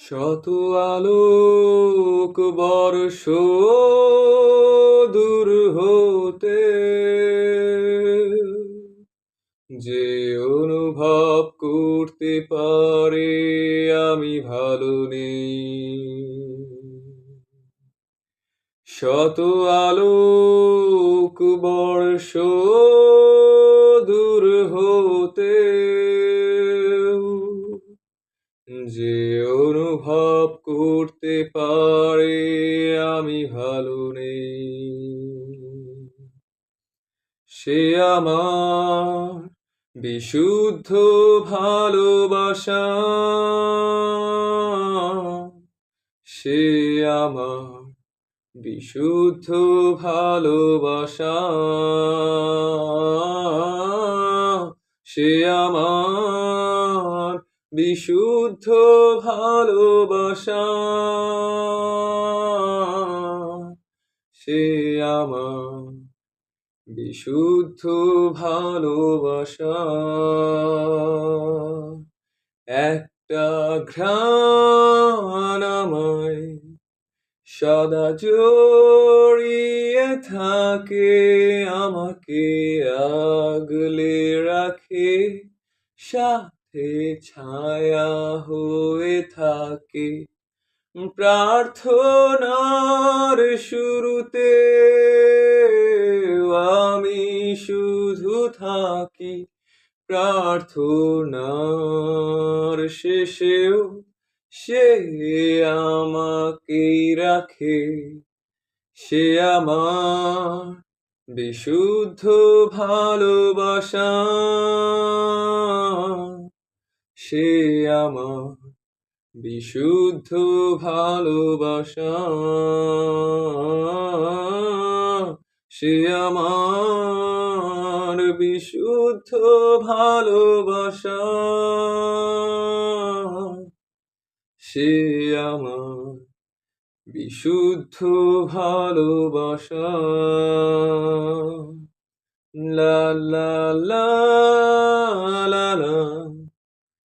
শত আলোক বর্ষ দূর হতে যে অনুভব করতে পারে, আমি ভালো নেই। শত আলোক বর্ষ দূর হতে যে অনুভব করতে পারে, আমি ভালো নেই। সে আমার বিশুদ্ধ ভালোবাসা, সে আমার বিশুদ্ধ ভালোবাসা, সে আমার বিশুদ্ধ ভালোবাসা। সে আমার বিশুদ্ধ ভালোবাসা। একটা ঘ্রাণ আমায় সদা জড়িয়ে থাকে, আমাকে আগলে রাখে। সাথে ছায়া হয়ে থাকে। প্রার্থনার শুরুতে আমি শুধু থাকি। প্রার্থনার শেষেও সে আমাকেই রাখে। সে আমার বিশুদ্ধ ভালোবাসা। সে আমার বিশুদ্ধ ভালোবাসা। সে আমার বিশুদ্ধ ভালোবাসা। সে আমার বিশুদ্ধ ভালোবাসা। লা লা লা লা লা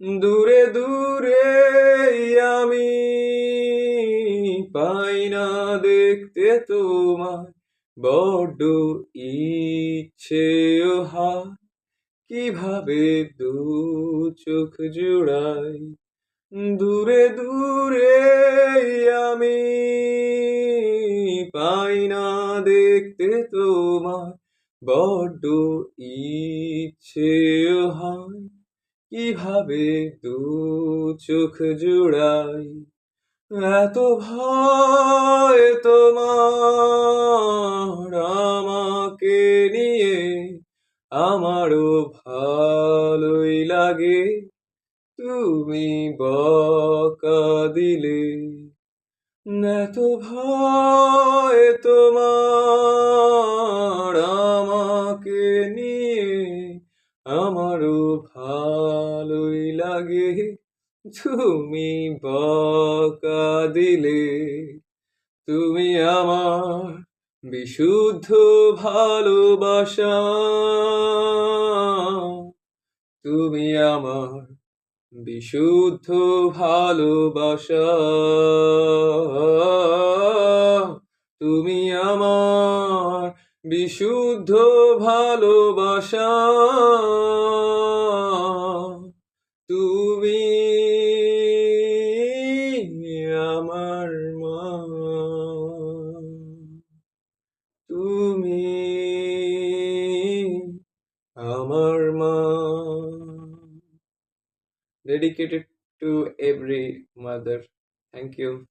দূরে দূরে আমি পাই না দেখতে তোমার বড্ড ইচ্ছে হয় কীভাবে দু চোখ জুড়াই। দূরে দূরে আমি পাই না দেখতে তোমার বড্ড ইচ্ছে হয় কীভাবে দু চোখ জুড়াই। এত ভয় তোমার আমাকে নিয়ে আমারও ভালোই লাগে। তুমি বকা দিলে এত ভয় তোমার আমাকে নিয়ে আমারও ভালোই লাগে। তুমি বকা দিলে, তুমি আমার বিশুদ্ধ ভালোবাসা। তুমি আমার বিশুদ্ধ ভালোবাসা। তুমি আমার বিশুদ্ধ ভালোবাসা। তুমি আমার মা। তুমি আমার মা। Dedicated to every mother thank you